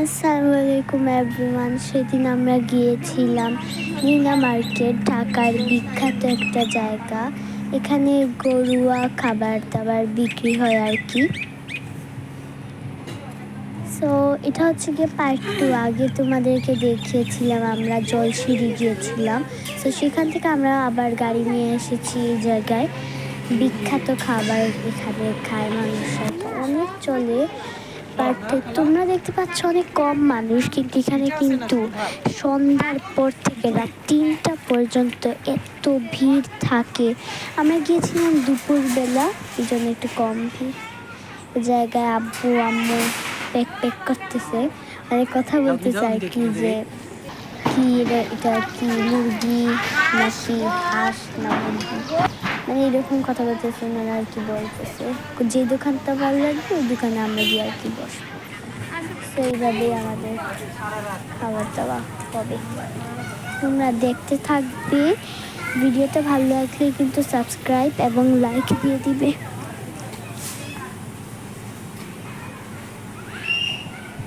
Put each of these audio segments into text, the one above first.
আসসালামু আলাইকুম এভরিওয়ান সেদিন আমরা গিয়েছিলাম নীলা মার্কেট, ঢাকার বিখ্যাত একটা জায়গা। এখানে গরুয়া খাবার দাবার বিক্রি হয় আর কি। সো এটা হচ্ছে গিয়ে পার্ট টু আগে তোমাদেরকে দেখিয়েছিলাম, আমরা জলসিঁড়ি গিয়েছিলাম। তো সেখান থেকে আমরা আবার গাড়ি নিয়ে এসেছি এই জায়গায়। বিখ্যাত খাবার এখানে খায় মানুষরা। অনেক চলে। বাট তোমরা দেখতে পাচ্ছ অনেক কম মানুষ কিন্তু এখানে কিন্তু সন্ধ্যার পর থেকে রাত তিনটা পর্যন্ত এত ভিড় থাকে। আমরা গিয়েছিলাম দুপুরবেলা এই জন্য একটু কম ভিড়। জায়গায় আব্বু আম্মু প্যাক প্যাক করতেছে। মানে কথা বলতেছে আর কি যে কি এটা কি মুরগি নাকি হাঁস না মুরগি? মানে এরকম কথা বলতেছে ওনারা আর কি বলতেছে। যে দোকানটা ভালো লাগবে, ওই দোকানে আমরা গিয়ে আর কি বসবো। তো এইভাবেই আমাদের খাবার দাওয়া হবে। তোমরা দেখতে থাকবে। ভিডিওটা ভালো লাগলে কিন্তু সাবস্ক্রাইব এবং লাইক দিয়ে দিবে।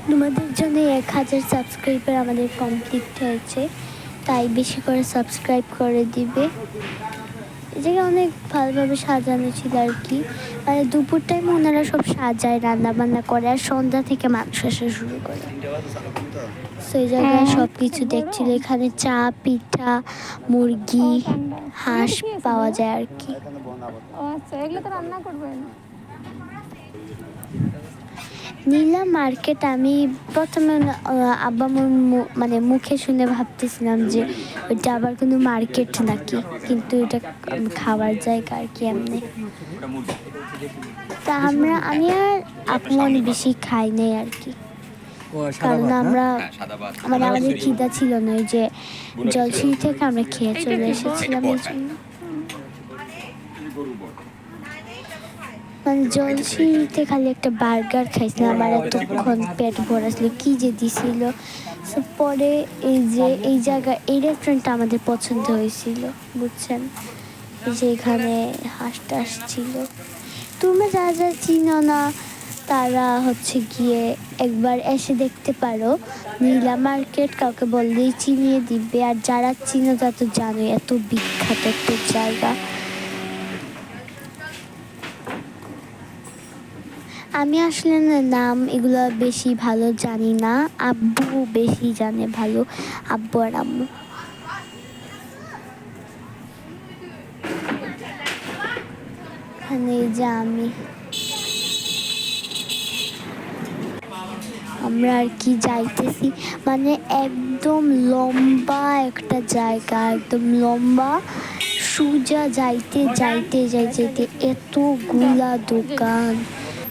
তোমাদের জন্য এক হাজার সাবস্ক্রাইবার আমাদের কমপ্লিট হয়েছে। তাই বেশি করে সাবস্ক্রাইব করে দিবে। জায়গায় অনেক ভালোভাবে সাজানো ছিল আর কি। মানে দুপুর টাইমে ওনারা সব সাজায় রান্না বান্না করে আর সন্ধ্যা থেকে মাংস আসা শুরু করে। সেই জায়গায় সব কিছু দেখছিল। এখানে চা পিঠা মুরগি হাঁস পাওয়া যায় আর কি। আচ্ছা এগুলো তো রান্না করবেন। নীলা মার্কেট আমি প্রথমে আব্বা মানে মুখে শুনে ভাবতেছিলাম যে ওইটা আবার কোনো মার্কেট নাকি? কিন্তু এটা খাওয়ার জায়গা আর কি এমনি। তা আমরা আমি আর আপমন বেশি খাই নাই আর কি। কারণ আমরা মানে আমাদের খিদা ছিল না ওই যে জলসিঁড়ি থেকে আমরা খেয়ে চলে এসেছিলাম এই জন্য। মানে জলসিঁড়িতে খালি একটা বার্গার খাইছিলাম আর এতক্ষণ পেট ভরা ছিল কি যে দিছিল। পরে এই যে এই জায়গা, এই রেস্টুরেন্টটা আমাদের পছন্দ হয়েছিল, বুঝছেন? এই যে এখানে হাঁস টাস ছিল তোমরা যা যারা চিনো না, তারা হচ্ছে গিয়ে একবার এসে দেখতে পারো। নীলা মার্কেট কাউকে বললেই চিনিয়ে দিবে। আর যারা চিনো তা তো জানোই, এত বিখ্যাত একটা জায়গা। আমি আসলে নাম এগুলো বেশি ভালো জানি না। আব্বু বেশি জানে ভালো, আব্বু আর আম্মু। এখানে যে আমি। আমরা আর কি যাইতেছি? মানে একদম লম্বা একটা জায়গা, একদম লম্বা। সুজা যাইতে যাইতে যাই যাইতে এতগুলা দোকান।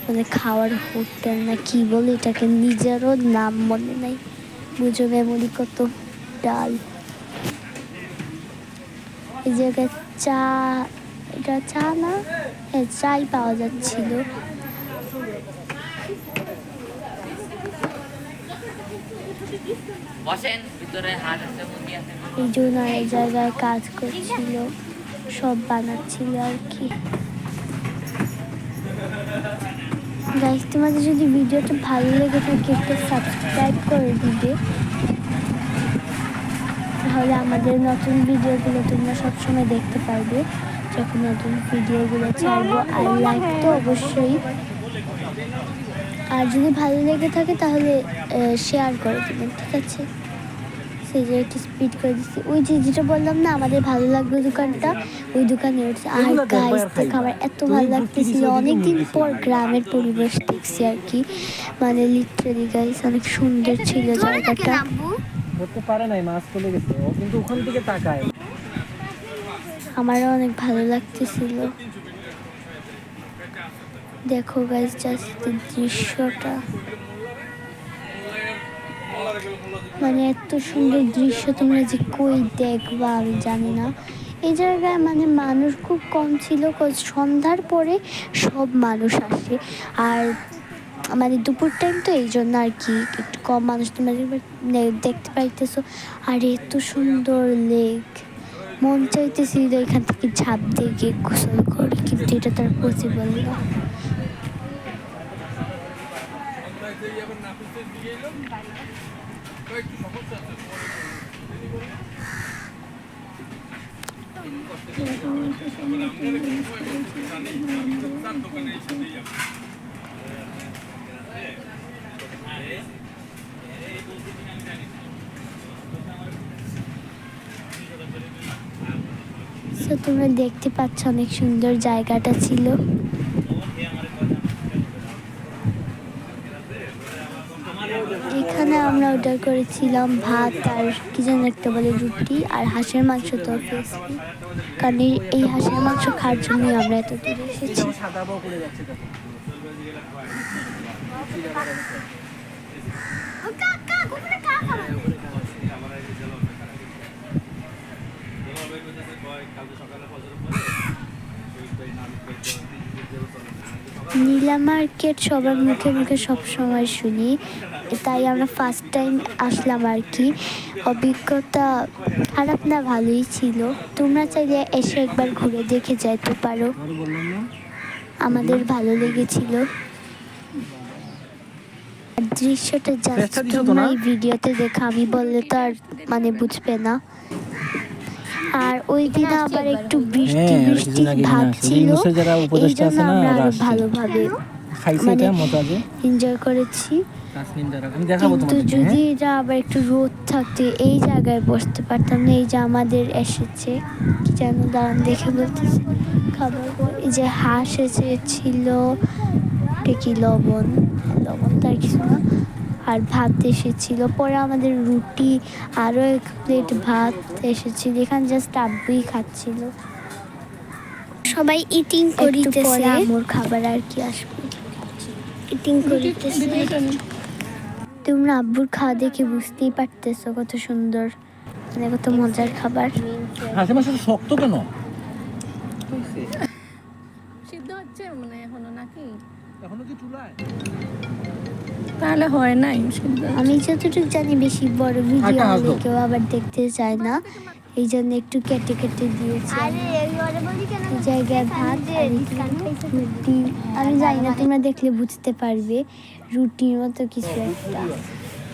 মানে খাওয়ার হোটেল না কি বলে এটাকে নিজেরও নাম মনে নাই। বুঝো মেমোরি কত ডাল। এই জায়গায় চা এটা চা না? হ্যাঁ চাই পাওয়া যাচ্ছিল। এই জন্য এই জায়গায় কাজ করছিল সব বানাচ্ছিল আর কি। গাইস তোমাদের যদি ভিডিওটা ভালো লেগে থাকে, একটু সাবস্ক্রাইব করে দিবে। তাহলে আমাদের নতুন ভিডিওগুলো তোমরা সবসময় দেখতে পারবে। যখন নতুন ভিডিওগুলো ছাড়বো, আর লাইক তো অবশ্যই। আর যদি ভালো লেগে থাকে, তাহলে শেয়ার করে দেবেন, ঠিক আছে? সেই যে একটু স্পিড করে দিচ্ছি। ওই যে যেটা বললাম না আমাদের ভালো লাগবে দোকানটা ওই দোকানে উঠছে আর গাইস আমার এত ভালো লাগতেছিল। অনেকদিন পর গ্রামের পরিবেশ দেখছি আর কি। মানে লিটারেলি গাইস অনেক সুন্দর ছিল জায়গাটা। ধরতে পারে নাই মাছ চলে গেছে। ও কিন্তু ওখান থেকে তাকায়। আমারও অনেক ভালো লাগতেছিল। দেখো গাইস জাস্ট দৃশ্যটা। মানে এত সুন্দর দৃশ্য তোমরা যে কই দেখবা আমি জানি না। এই জায়গায় মানে মানুষ খুব কম ছিল সন্ধ্যার পরে সব মানুষ আসে। আর মানে দুপুর টাইম তো এই জন্য আর কি, একটু কম মানুষ তোমরা দেখতে পাইতেছো। আর এত সুন্দর লেক মন চাইতেছিল এখান থেকে ঝাঁপ দিয়ে গিয়ে গোসল করে, কিন্তু এটা তার পসিবল না। তোমরা দেখতে পাচ্ছ অনেক সুন্দর জায়গাটা ছিল এখানে আমরা অর্ডার করেছিলাম ভাত আর কি যেন একটা বলে রুটি আর হাঁসের মাংস তো। কারণ এই- হাঁসের মাংস খাওয়ার জন্যই আমরা এত দূরে এসেছি নীলা মার্কেট সবার মুখে মুখে সবসময় শুনি তাই আমরা ফার্স্ট টাইম আসলাম আর কি। অভিজ্ঞতা খারাপ না ভালোই ছিল। তোমরা চাইলে এসে একবার ঘুরে দেখে যাইতে পারো। আমাদের ভালো লেগেছিল। দৃশ্যটা জাস্ট তোমরা এই ভিডিওতে দেখা আমি বললে তো আর মানে বুঝবে না। আর ওই দিন আবার একটু বৃষ্টি বৃষ্টি ভাব ছিল। এই জন্য আমরা আরও ভালোভাবে খাইছে মানে- এটা মজা যে। এনজয় করেছি। তাসনিম যারা আমি দেখাবো কিন্তু যদি হ্যাঁ? এটা আবার একটু রোদ থাকতে এই জায়গায় বসতে পারতাম না এই যে আমাদের এসেছে কি যেন দাঁড়ান দেখে বলতেছে খাবার এই যে হাঁস এসেছিল কি লবণ? লবণ তার কিছু না আর ভাত এসেছিল পরে আমাদের রুটি আরও এক প্লেট ভাত এসেছিল এখানে জাস্ট আব্বুই খাচ্ছিল। সবাই ইটিং করিতেছে। আমার খাবার আর কি আসবে। ইটিং করিতেছে। তোমরা আব্বুর খাওয়া দেখে বুঝতেই পারতেছো কত সুন্দর। মানে কত মজার খাবার। হাসি মাসে শক্ত কেন? সিদ্ধ হচ্ছে মানে এখনও নাকি? এখনও কি চুলায়? তাহলে হয় নাই সিদ্ধ আমি যতটুকু জানি বেশি বড় ভিডিও হলে কেউ আবার দেখতে চায় না। এই জন্য একটু কেটে কেটে দিয়েছি জায়গায় ভাত রুটি আমি জানি না, তোমরা দেখলে বুঝতে পারবে, রুটির মতো কিছু একটা।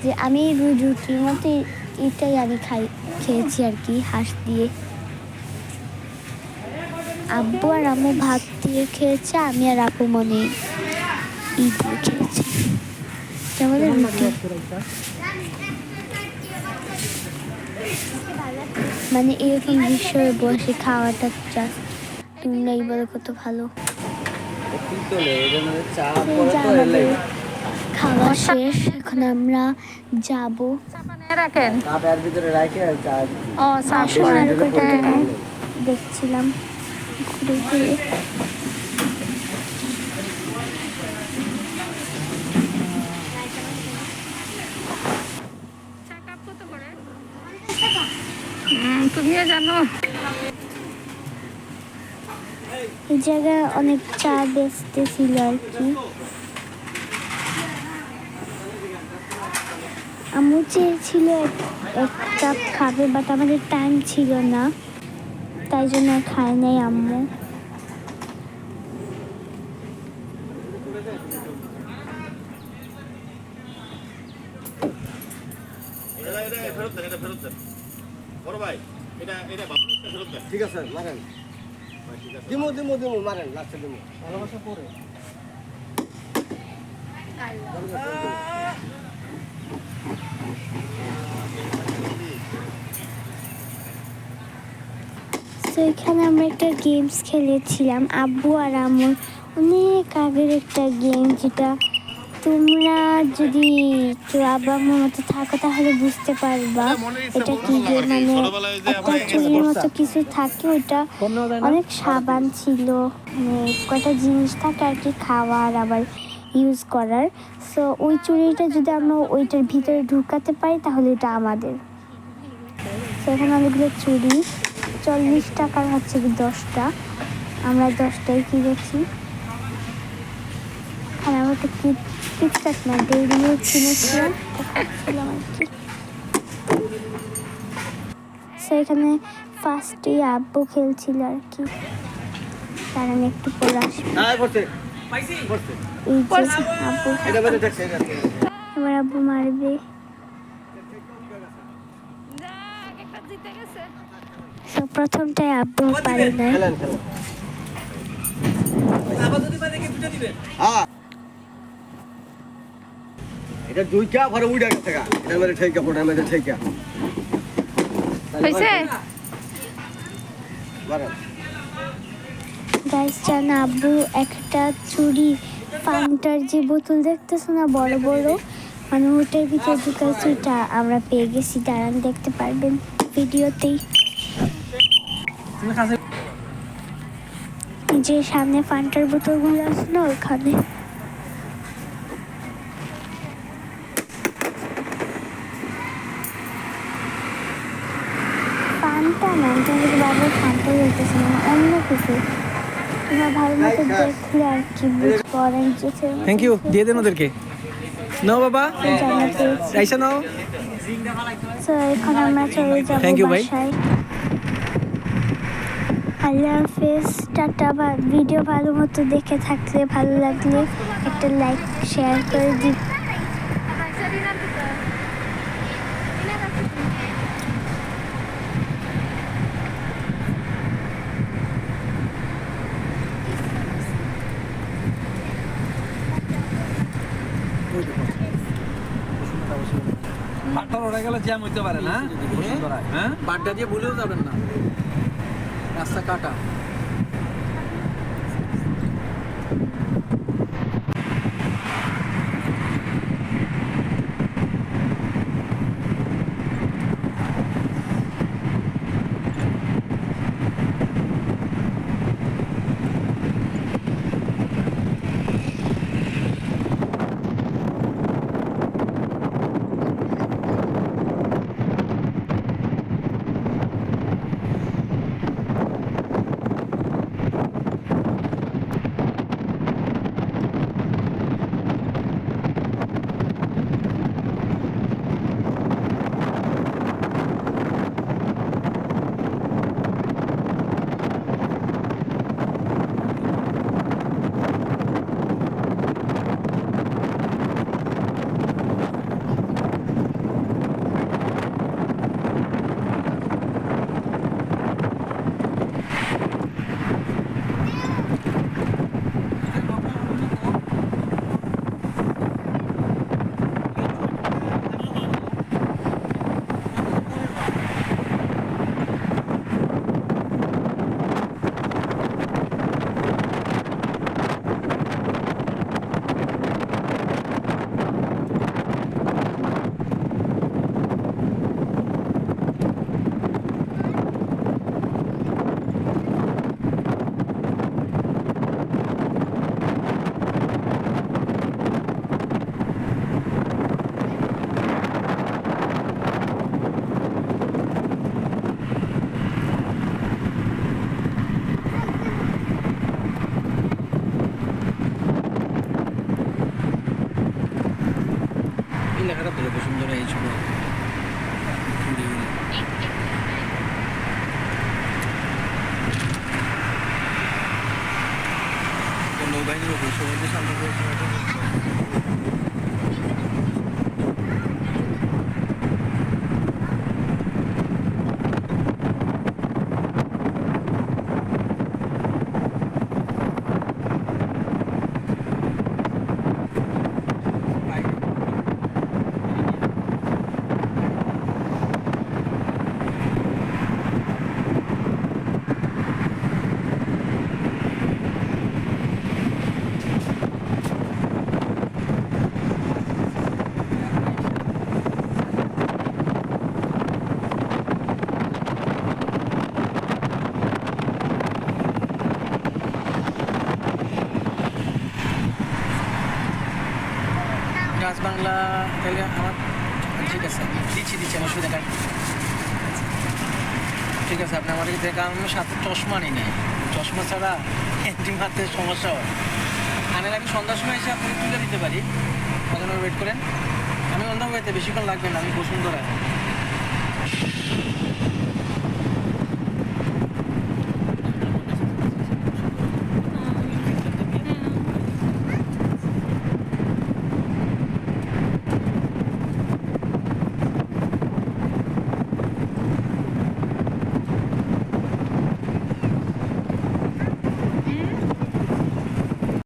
যে আমি রুটির মতো এটাই আমি খাই, খেয়েছি আর কি, হাঁস দিয়ে। আব্বু আর আম্মু ভাত দিয়ে খেয়েছে, আমি আর আপু মনে ই দিয়ে খেয়েছি। রুটি। মানে এরকম বিষয়ে বসে খাওয়াটা জাস্ট তোমরাই বলো কত ভালো। খাওয়া শেষ এখন আমরা যাব। রাখেন ভিতরে রাখে ও দেখছিলাম ঘুরে ঘুরে। তুমিও জানো। এই জায়গায় অনেক চা বেচতেছিল আর কি। আম্মু চেয়েছিল এক- কাপ খাবে বাট আমাদের টাইম ছিল না। তাই জন্য খায় নাই আম্মু। ঠিক আছে মারেন। দিমু দিমু দিমু মারেন লাস্টে দিমু। ভালোবাসা পরে। তো এখানে আমরা একটা গেমস খেলেছিলাম আব্বু আর আমার অনেক আগের একটা গেম যেটা তোমরা যদি একটু আব্বু আম্মুর মতো থাকো তাহলে বুঝতে পারবা এটা কি মানে একটা চুরির মতো কিছু থাকে না অনেক সাবান ছিল। মানে কয়টা জিনিস থাকে আর কি খাওয়ার আবার ইউজ করার। সো ওই চুরিটা যদি আমরা ওইটার ভিতরে ঢুকাতে পারি তাহলে এটা আমাদের। সেখানে অনেকগুলো চুরি। চল্লিশ টাকার হচ্ছে কি দশটা। আমরা দশটাই কিনেছি আর আমরা তো কিটকাট না ডেইরি মিল্ক কিনেছিলাম আর কি। সো এখানে ফার্স্টে আব্বু খেলছিল আর কি তার আমি একটু পরে আসব হ্যাঁ এই যে আব্বু এবার আব্বু মারবে। প্রথমটাই আব্বু পারে না হ্যাঁ। এটা দুইটা ঘরে উড়ে গেছে গা। এটা মেরে ঠেকা পড়ে মেরে ঠেকা হয়েছে? গাইস জান আব্বু একটা চুরি ফান্টার যে বোতল দেখতেছো না বড় বড়? মানে ওটার ভিতরে ঢুকাইছে ওটা আমরা পেয়ে গেছি দাঁড়ান দেখতে পারবেন ভিডিওতেই। যে সামনে ফান্টার বোতলগুলো আছে না ওখানে। তোমাদের বাবা ফান্টা না অন্য কিছু তোমরা ভালো মতো দেখলে আর কি বুঝব অরেঞ্জ জুসের থ্যাংক ইউ দিয়ে দেন ওদেরকে। নাও বাবা। আইসা নাও। এখন আমরা চলে যাব Thank you, ভাই। আল্লাহ হাফেজ। টাটা বা ভিডিও ভালো মতো দেখে থাকলে ভালো লাগলে একটা লাইক শেয়ার করে দিন। ওরা গেলে জ্যাম হইতে পারে না। হ্যাঁ? বাটটা দিয়ে ভুলেও যাবেন না। রাস্তা কাটা। আমার ঠিক আছে। দিচ্ছি দিচ্ছি, আমার সুবিধা কাট ঠিক আছে, আপনি আমাকে দেখা আমি সাথে চশমা নিই নাই। চশমা ছাড়া হ্যান্ডি মারতে সমস্যা হয়। আনার আমি সন্ধ্যার সময় এসে আপনি তুলে দিতে পারি। তখন ওয়েট করেন? আমি অন্য বেশিক্ষণ লাগবে না, আমি বসুন্ধরা।